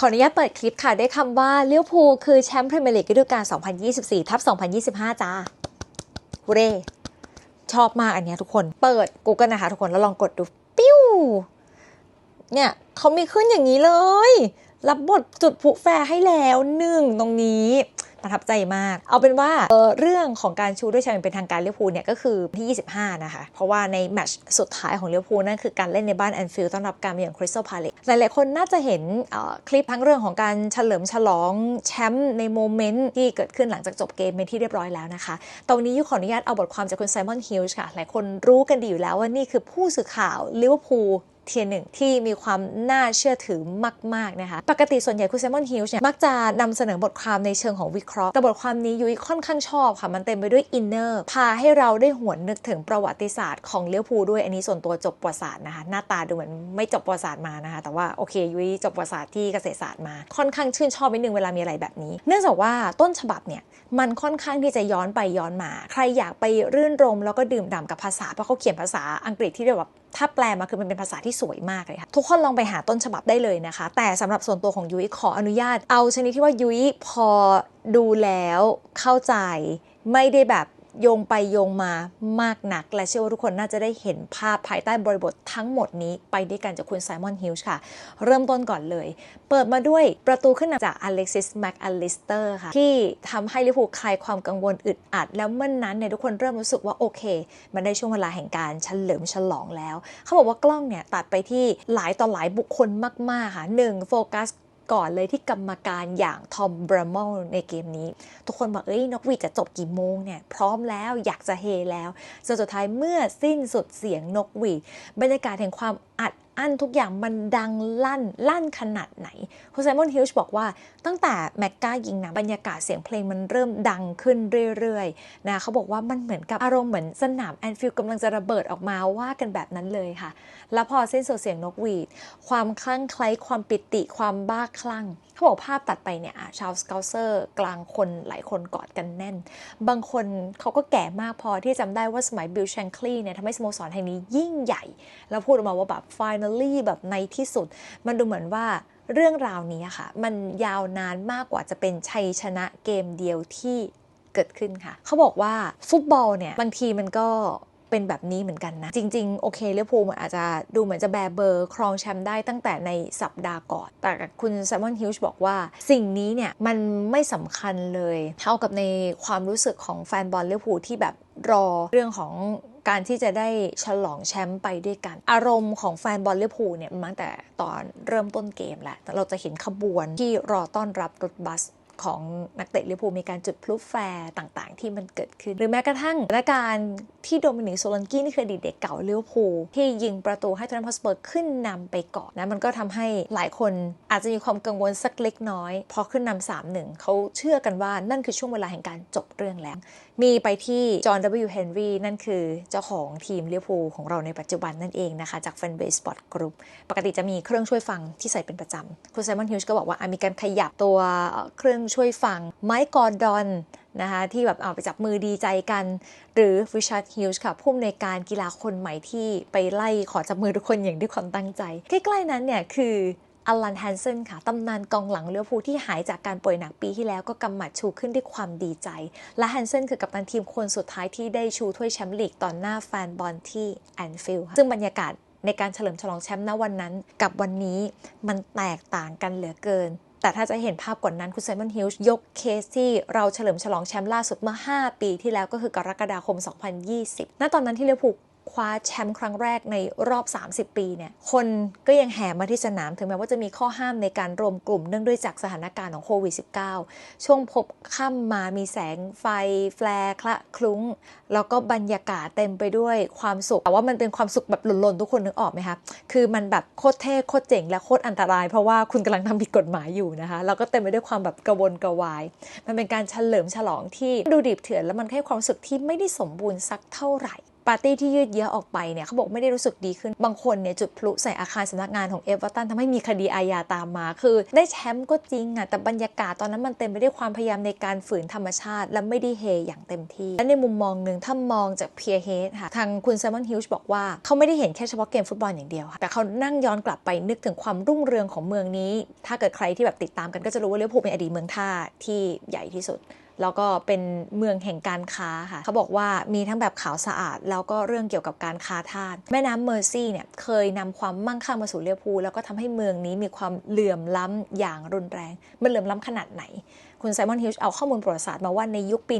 ขออนุญาตเปิดคลิปค่ะ ได้คำว่าเลี้ยวภูคือแชมป์พรีเมียร์ลีกฤดูกาล 2024 ทับ 2025 จ้าฮูเร่ชอบมากอันนี้ทุกคน เปิด Google นะคะทุกคน แล้วลองกดดู ปิ้ว เนี่ยเขามีขึ้นอย่างนี้เลย รับบทจุดผู้แฟร์ให้แล้วหนึ่งตรงนี้ ประทับใจมาก เอาเป็นว่าเเรื่องของการชูด้วยแชมป์อย่างเป็นทางการเลี้ยวภูลเนี่ยก็คือที่ 25 นะคะ เพราะว่าในแมตช์สุดท้ายของเลี้ยวภูลนั่นคือการเล่นในบ้านแอนฟิลด์ต้อนรับการมาเยือนคริสตัลพาเลตหลาย ๆ คนน่าจะเห็นคลิปทั้งเรื่องของการเฉลิมฉลองแชมป์ในโมเมนต์ที่เกิดขึ้นหลังจากจบเกมเป็นที่เรียบร้อยแล้วนะคะตรงนี้ยุขออนุญาตเอาบทความจากคุณไซมอนฮิลส์ค่ะ หลายคนรู้กันดีอยู่แล้วว่านี่คือผู้สื่อข่าวลิเวอร์พูล เทียหนึ่งที่มีความน่าเชื่อถือมากๆนะคะปกติส่วนใหญ่คุณแซมมอนฮิลส์เนี่ยมักจะนำเสนอบทความในเชิงของวิเคราะห์แต่บทความนี้ยุ้ยค่อนข้างชอบค่ะมันเต็มไปด้วยอินเนอร์พาให้เราได้หวนนึกถึงประวัติศาสตร์ของเลี้ยวภูด้วยอันนี้ส่วนตัวจบประวัติศาสตร์นะคะหน้าตาดูเหมือนไม่จบประวัติศาสตร์มานะคะแต่ว่าโอเคยุ้ยจบประวัติศาสตร์ที่เกษตรศาสตร์มา ค่อนข้างชื่นชอบนิดนึงเวลามีอะไรแบบนี้ เนื่องจากว่าต้นฉบับเนี่ยมันค่อนข้างที่จะย้อนไปย้อนมา ใครอยากไปรื่นรมแล้วก็ดื่มด่ำกับภาษาเพราะเขาเขียนภาษาอังกฤษที่เรียกว่าถ้าแปลมาคือมันเป็นภาษาที่สวยมากเลยค่ะทุกคนลองไปหาต้นฉบับได้เลยนะคะ แต่สำหรับส่วนตัวของยุ้ยขออนุญาต เอาชนิดที่ว่ายุ้ยพอดูแล้วเข้าใจไม่ได้แบบ โยงไปโยงมามากหนัก และเชื่อว่าทุกคนน่าจะได้เห็นภาพภายใต้บริบททั้งหมดนี้ไปด้วยกันจากคุณไซมอนฮิลส์ค่ะ เริ่มต้นก่อนเลย เปิดมาด้วยประตูขึ้นนำจากอเล็กซิสแม็กอลิสเตอร์ค่ะ ที่ทำให้ลิเวอร์พูลคลายความกังวลอึดอัด แล้วเมื่อนนั้นเนี่ยทุกคนเริ่มรู้สึกว่าโอเค มันได้ช่วงเวลาแห่งการเฉลิมฉลองแล้ว เขาบอกว่ากล้องเนี่ยตัดไปที่หลายต่อหลายบุคคลมากๆค่ะหนึ่งโฟกัส ก่อนเลยที่กรรมการอย่างทอมบรามลในเกมนี้ ทุกคนบอกเอ้ยนกหวีดจะจบกี่โมงเนี่ยพร้อมแล้วอยากจะเฮแล้วจนสุดท้ายเมื่อสิ้นสุดเสียงนกหวีดบรรยากาศแห่งความอัด อั้นทุกอย่างมันดังลั่นลั่นขนาดไหนคุณไซมอนฮิลช์บอกว่าตั้งแต่แม็กกายิงนะบรรยากาศเสียงเพลงมันเริ่มดังขึ้นเรื่อยๆนะเขาบอกว่ามันเหมือนกับอารมณ์เหมือนสนามแอนฟิลด์กำลังจะระเบิดออกมาว่ากันแบบนั้นเลยค่ะ แล้วพอสิ้นสุดเสียงนกหวีด ความคลั่งไคล้ความปิติความบ้าคลั่งเขาบอกภาพตัดไปเนี่ยชาวสเกลเซอร์กลางคนหลายคนกอดกันแน่น บางคนเขาก็แก่มากพอที่จำได้ว่าสมัยบิลแชงคลีย์เนี่ยทำให้สโมสรแห่งนี้ยิ่งใหญ่ แล้วพูดออกมาว่าแบบ finally แบบในที่สุด มันดูเหมือนว่าเรื่องราวนี้ค่ะ มันยาวนานมากกว่าจะเป็นชัยชนะเกมเดียวที่เกิดขึ้นค่ะ เขาบอกว่าฟุตบอลเนี่ย บางทีมันก็เป็นแบบนี้เหมือนกันนะ จริง ๆ โอเคลิเวอร์พูลมันอาจจะดูเหมือนจะแบเบอร์ครองแชมป์ได้ตั้งแต่ในสัปดาห์ก่อน แต่คุณแซมมอนฮิลช์บอกว่า สิ่งนี้เนี่ย มันไม่สำคัญเลย เท่ากับในความรู้สึกของแฟนบอลลิเวอร์พูลที่แบบรอเรื่องของ การที่จะได้ฉลองแชมป์ไปด้วยกัน อารมณ์ของแฟนบอลลิพูเนี่ยมันตั้งแต่ตอนเริ่มต้นเกมแหละเราจะเห็นขบวนที่รอต้อนรับรถบัส ของนักเตะลิเวอร์พูลมีการจุดพลุแฟร์ต่างๆ ที่มันเกิดขึ้น หรือแม้กระทั่งสถานการณ์ที่โดมินิกโซลันกี้นี่คือดีเด็กเก่าลิเวอร์พูลที่ยิงประตูให้ทอนมฮอสเปอร์ขึ้นนำไปก่อนนะมันก็ทำให้หลายคนอาจจะมีความกังวลสักเล็กน้อย พอขึ้นนำสามหนึ่งเขาเชื่อกันว่านั่นคือช่วงเวลาแห่งการจบเรื่องแล้ว มีไปที่จอห์น W. Henry นั่นคือเจ้าของทีมลิเวอร์พูลของเราในปัจจุบันนั่นเองนะคะ จาก Fanbase Sport Group ปกติจะมีเครื่องช่วยฟังที่ใส่เป็นประจำคุณไซมอนฮิลช์ก็บอกว่ามีการขยับตัวเครื่องช่วยฟัง ไมค์กอร์ดอนนะคะที่แบบเอาไปจับมือดีใจกัน หรือริชาร์ดฮิลช์ค่ะผู้อำนวยการกีฬาคนใหม่ที่ไปไล่ขอจับมือทุกคนอย่างด้วยความตั้งใจ ใกล้ๆนั้นเนี่ยคืออลันแฮนเซนค่ะตำนานกองหลังเลี้ยวภูลที่หายจากการป่วยหนักปีที่แล้วก็กำหมัดชูขึ้นด้วยความดีใจ และแฮนเซนคือกัปตันทีมคนสุดท้ายที่ได้ชูถ้วยแชมป์ลีกต่อหน้าแฟนบอลที่แอนฟิลด์ซึ่งบรรยากาศในการเฉลิมฉลองแชมป์ณวันนั้น กับวันนี้มันแตกต่างกันเหลือเกิน แต่ถ้าจะเห็นภาพก่อนนั้นคุณไซมอนฮิลช์ยกเคสที่เราเฉลิมฉลองแชมป์ล่าสุดเมื่อ 5 ปีที่แล้วก็คือกรกฎาคม 2020 ณ ตอนนั้นที่ลิเวอร์พูลคว้าแชมป์ครั้งแรกในรอบ 30 ปีเนี่ย คนก็ยังแห่มาที่สนาม ถึงแม้ว่าจะมีข้อห้ามในการรวมกลุ่มเนื่องด้วยจากสถานการณ์ของโควิด -19 ช่วงพบค่ำมามีแสงไฟ แฟลร์คละคลุ้ง แล้วก็บรรยากาศเต็มไปด้วยความสุขแต่ว่ามันเป็นความสุขแบบหล่นๆทุกคนนึกออกไหมคะคือมันแบบโคตรเท่โคตรเจ๋งและโคตรอันตราย เพราะว่าคุณกำลังทำผิดกฎหมายอยู่นะคะแล้วก็เต็มไปด้วยความแบบกระวนกระวาย มันเป็นการเฉลิมฉลองที่ดูดิบเถื่อนแล้วมันให้ความรู้สึกที่ไม่ได้สมบูรณ์สักเท่าไหร่ปาร์ตี้ที่ยืดเยื้อออกไปเนี่ยเขาบอกไม่ได้รู้สึกดีขึ้น บางคนเนี่ยจุดพลุใส่อาคารสำนักงานของเอเวอร์ตันทำให้มีคดีอาญาตามมา คือ ได้แชมป์ก็จริงอะแต่บรรยากาศตอนนั้นมันเต็มไปด้วยความพยายามในการฝืนธรรมชาติ และไม่ได้เฮอย่างเต็มที่ และในมุมมองหนึ่งถ้ามองจากเพียร์เฮดค่ะ ทางคุณแซมมอนฮิลช์บอกว่า เขาไม่ได้เห็นแค่เฉพาะเกมฟุตบอลอย่างเดียวค่ะแต่เขานั่งย้อนกลับไปนึกถึงความรุ่งเรืองของเมืองนี้ ถ้าเกิดใครที่แบบติดตามกันก็จะรู้ว่าลิเวอร์พูลเป็นอดีตเมืองท่าที่ใหญ่ที่สุดแล้วก็เป็นเมืองแห่งการค้าค่ะ เขาบอกว่ามีทั้งแบบขาวสะอาด แล้วก็เรื่องเกี่ยวกับการค้าทาสแม่น้ำเมอร์ซี่เนี่ยเคยนำความมั่งคั่งมาสู่เลียวพูแล้วก็ทำให้เมืองนี้มีความเหลื่อมล้ำอย่างรุนแรง มันเหลื่อมล้ำขนาดไหน คุณไซมอนฮิลช์เอาข้อมูลประวัติศาสตร์มาว่าในยุคปี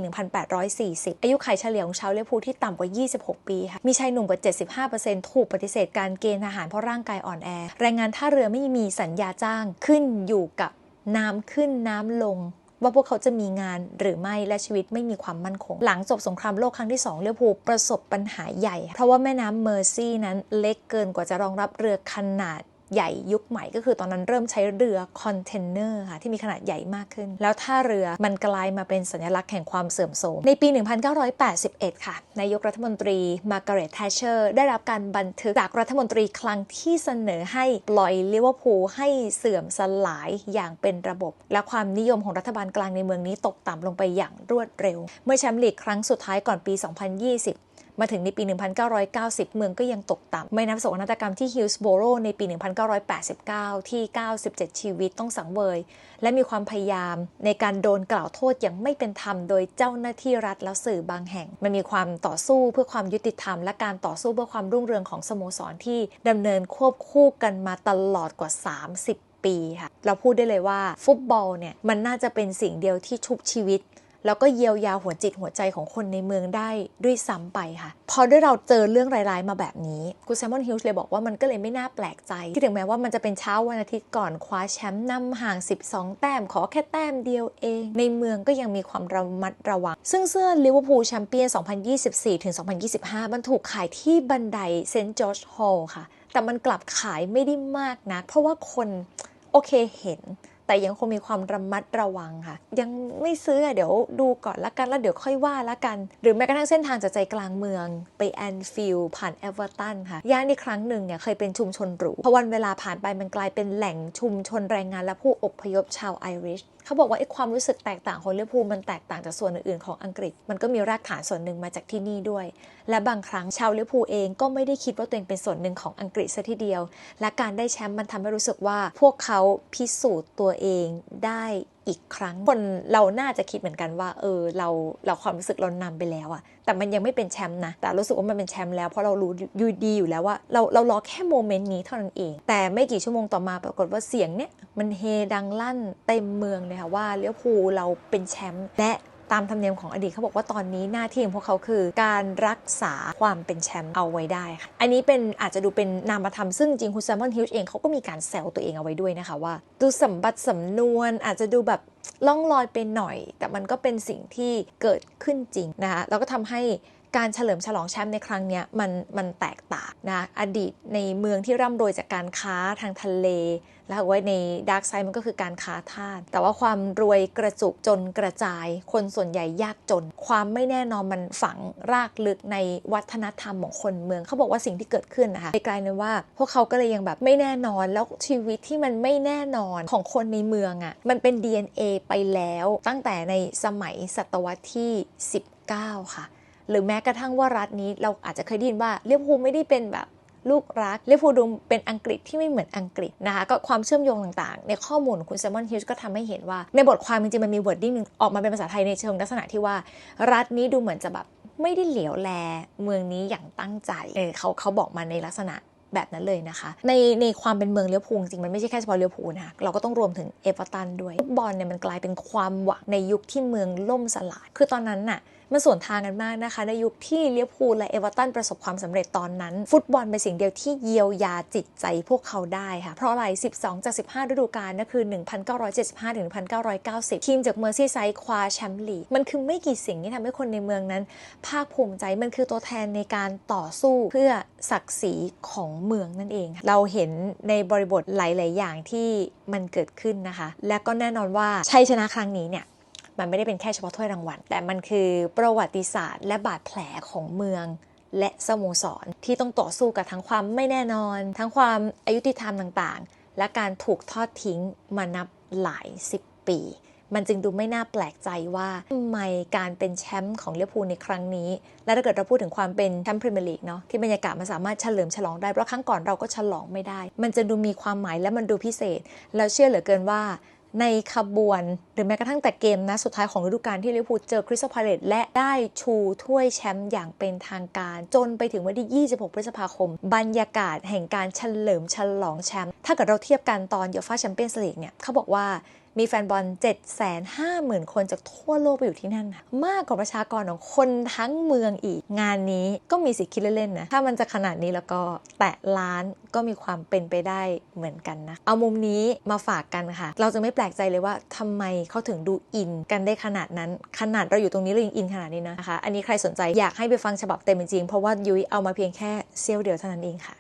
1840 อายุไขเฉลี่ยของชาวเลพูที่ต่ำกว่า 26 ปีค่ะมีชายหนุ่มกว่า 75%ถูกปฏิเสธการเกณฑ์ทหารเพราะร่างกายอ่อนแอ แรงงานท่าเรือไม่มีสัญญาจ้างขึ้นอยู่กับน้ำขึ้นน้ำลงว่าพวกเขาจะมีงานหรือไม่และชีวิตไม่มีความมั่นคง หลังจบสงครามโลกครั้งที่ 2 เลียวภูประสบปัญหาใหญ่ เพราะว่าแม่น้ำเมอร์ซี่นั้นเล็กเกินกว่าจะรองรับเรือขนาด ใหญ่ยุคใหม่ก็คือตอนนั้นเริ่มใช้เรือคอนเทนเนอร์ค่ะที่มีขนาดใหญ่มากขึ้น แล้วท่าเรือมันกลายมาเป็นสัญลักษณ์แห่งความเสื่อมโทรมในปี 1981 ค่ะนายกรัฐมนตรีมาร์กาเร็ตแทชเชอร์ได้รับการบันทึกจากรัฐมนตรีคลังที่เสนอให้ปล่อยลิเวอร์พูลให้เสื่อมสลายอย่างเป็นระบบ และความนิยมของรัฐบาลกลางในเมืองนี้ตกต่ำลงไปอย่างรวดเร็ว เมื่อแชมป์ลีกครั้งสุดท้ายก่อนปี 2020 มาถึงในปี 1990 เมืองก็ยังตกต่ำไม่นับโศกนาฏกรรมที่ฮิลส์โบโรในปี 1989 ที่ 97 ชีวิตต้องสังเวย และมีความพยายามในการโดนกล่าวโทษอย่างไม่เป็นธรรมโดยเจ้าหน้าที่รัฐและสื่อบางแห่ง มันมีความต่อสู้เพื่อความยุติธรรม และการต่อสู้เพื่อความรุ่งเรืองของสโมสรที่ดำเนินควบคู่กันมาตลอดกว่า 30ปีค่ะ เราพูดได้เลยว่าฟุตบอลเนี่ยมันน่าจะเป็นสิ่งเดียวที่ชุบชีวิต แล้วก็เยียวยาหัวจิตหัวใจของคนในเมืองได้ด้วยซ้ำไปค่ะ พอด้วยเราเจอเรื่องร้ายๆมาแบบนี้กูแซมมอนฮิลส์เลยบอกว่ามันก็เลยไม่น่าแปลกใจที่ถึงแม้ว่ามันจะเป็นเช้าวันอาทิตย์ก่อนคว้าแชมป์นำห่าง 12 แต้มขอแค่แต้มเดียวเอง ในเมืองก็ยังมีความระมัดระวัง ซึ่งเสื้อลิเวอร์พูลแชมเปี้ยน 2024ถึง2025 มันถูกขายที่บันไดเซนต์จอร์จฮอลล์ค่ะ แต่มันกลับขายไม่ได้มากนัก เพราะว่าคนโอเคเห็น แต่ยังคงมีความระมัดระวังค่ะ ยังไม่ซื้อเดี๋ยวดูก่อนละกันแล้วเดี๋ยวค่อยว่าละกัน หรือแม้กระทั่งเส้นทางจากใจกลางเมือง ไปแอนฟิลด์ผ่านเอเวอร์ตันค่ะย่านนี้ครั้งหนึ่งเนี่ยเคยเป็นชุมชนหรูพอวันเวลาผ่านไปมันกลายเป็นแหล่งชุมชนแรงงานและผู้อพยพชาวไอริช เขาบอกว่าไอ้ความรู้สึกแตกต่างของลิเวอร์พูลมันแตกต่างจากส่วนอื่นๆของอังกฤษ มันก็มีรากฐานส่วนหนึ่งมาจากที่นี่ด้วย และบางครั้งชาวลิเวอร์พูลเองก็ไม่ได้คิดว่าตัวเองเป็นส่วนหนึ่งของอังกฤษซะทีเดียว และการได้แชมป์มันทำให้รู้สึกว่าพวกเขาพิสูจน์ตัวเองได้ อีกครั้ง คนเราน่าจะคิดเหมือนกันว่า เออเราเราความรู้สึกเรานำไปแล้วอะแต่มันยังไม่เป็นแชมป์นะ แต่รู้สึกว่ามันเป็นแชมป์แล้วเพราะเรารู้อยู่ดีอยู่แล้วว่าเราเรารอแค่โมเมนต์นี้เท่านั้นเอง แต่ไม่กี่ชั่วโมงต่อมาปรากฏว่าเสียงเนี่ยมันเฮดังลั่นเต็มเมืองเลยค่ะว่าเลี้ยวภูเราเป็นแชมป์และ ตามธรรมเนียมของอดีตเขาบอกว่าตอนนี้หน้าที่ของพวกเขาคือ การรักษาความเป็นแชมป์เอาไว้ได้ค่ะอันนี้เป็นอาจจะดูเป็นนามธรรมซึ่งจริงคุณแซมมอนฮิลช์เองเขาก็มีการแซวตัวเองเอาไว้ด้วยนะคะว่า ดูสมบัติสำนวนอาจจะดูแบบล่องลอยไปหน่อย แต่มันก็เป็นสิ่งที่เกิดขึ้นจริงนะคะแล้วก็ทำให้ การเฉลิมฉลองแชมป์ในครั้งนี้มันมันแตกต่างนะอดีตในเมืองที่ร่ำรวยจากการค้าทางทะเล แล้วไว้ในดาร์กไซด์มันก็คือการค้าทาสแต่ว่าความรวยกระจุกจนกระจาย คนส่วนใหญ่ยากจน ความไม่แน่นอนมันฝังรากลึกในวัฒนธรรมของคนเมืองเขาบอกว่าสิ่งที่เกิดขึ้นนะคะกลายเป็นว่า พวกเขาก็เลยยังแบบไม่แน่นอนแล้วชีวิตที่มันไม่แน่นอนของคนในเมืองอะ่ะมันเป็น DNA ไปแล้วตั้งแต่ในสมัยศตวรรษที่ 19 ค่ะ หรือแม้กระทั่งว่ารัฐนี้เราอาจจะเคยได้ยินว่าเลียพูไม่ได้เป็นแบบลูกรักเลียพูดูเป็นอังกฤษที่ไม่เหมือนอังกฤษนะคะก็ความเชื่อมโยงต่างๆ ในข้อมูลของคุณแซมมอนฮิลส์ก็ทำให้เห็นว่า ในบทความจริงๆมันมีวอร์ดดิ้งหนึ่งออกมาเป็นภาษาไทยในเชิงลักษณะที่ว่า รัฐนี้ดูเหมือนจะแบบไม่ได้เหลียวแลเมืองนี้อย่างตั้งใจเออเขาเขาบอกมาในลักษณะแบบนั้นเลยนะคะ ในในความเป็นเมืองเลี้ยวภูลจริงมันไม่ใช่แค่เฉพาะเลี้ยวภูนะคะเราก็ต้องรวมถึงเอเวอร์ตันด้วยฟุตบอลเนี่ยมันกลายเป็นความหวังในยุคที่เมืองล่มสลายคือตอนนั้นน่ะ มันส่วนทางกันมากนะคะ ในยุคที่เลี้ยวภูลและเอเวอร์ตันประสบความสำเร็จตอนนั้น ฟุตบอลเป็นสิ่งเดียวที่เยียวยาจิตใจพวกเขาได้ค่ะ เพราะอะไร 12 จาก 15 ฤดูกาลนั่นคือ 1975 ถึง 1990 ทีมจากเมอร์ซีไซด์คว้าแชมป์ลีก มันคือไม่กี่สิ่งที่ทำให้คนในเมืองนั้น ภาคภูมิใจ มันคือตัวแทนในการต่อสู้เพื่อศักดิ์ศรีของเมืองนั่นเอง เราเห็นในบริบทหลาย ๆ อย่างที่มันเกิดขึ้นนะคะ และก็แน่นอนว่าชัยชนะครั้งนี้เนี่ย มันไม่ได้เป็นแค่เฉพาะถ้วยรางวัล แต่มันคือประวัติศาสตร์ และบาดแผลของเมือง และสโมสร ที่ต้องต่อสู้กับทั้งความไม่แน่นอน ทั้งความอายุติธรรมต่างๆ และการถูกทอดทิ้งมานับหลายสิบปี มันจึงดูไม่น่าแปลกใจว่าทำไมการเป็นแชมป์ของลิเวอร์พูลในครั้งนี้ และถ้าเกิดเราพูดถึงความเป็นแชมป์พรีเมียร์ลีกเนาะที่บรรยากาศมันสามารถเฉลิมฉลองได้เพราะครั้งก่อนเราก็ฉลองไม่ได้ มันจะดูมีความหมายและมันดูพิเศษ แล้วเชื่อเหลือเกินว่า ในขบวน หรือแม้กระทั่งแต่เกมนะสุดท้ายของฤดูกาลที่ลิเวอร์พูลเจอคริสตัลพาเลตและได้ชูถ้วยแชมป์อย่างเป็นทางการ จนไปถึงวันที่ 26 พฤษภาคม บรรยากาศแห่งการเฉลิมฉลองแชมป์ถ้าเกิดเราเทียบกันตอนยูฟ่าแชมเปี้ยนส์ลีกเนี่ยเขาบอกว่า มีแฟนบอล 750,000 คนจากทั่วโลกไปอยู่ที่นั่นนะมากกว่าประชากรของคนทั้งเมืองอีก งานนี้ก็มีสิทธิ์คิดเล่นๆนะ ถ้ามันจะขนาดนี้แล้วก็แตะล้านก็มีความเป็นไปได้เหมือนกันนะ เอามุมนี้มาฝากกันค่ะ เราจะไม่แปลกใจเลยว่าทำไมเขาถึงดูอินกันได้ขนาดนั้น ขนาดเราอยู่ตรงนี้เรายังอินขนาดนี้นะคะ อันนี้ใครสนใจอยากให้ไปฟังฉบับเต็มจริงๆเพราะว่ายุ้ยเอามาเพียงแค่เซี่ยวเดียวเท่านั้นเองค่ะ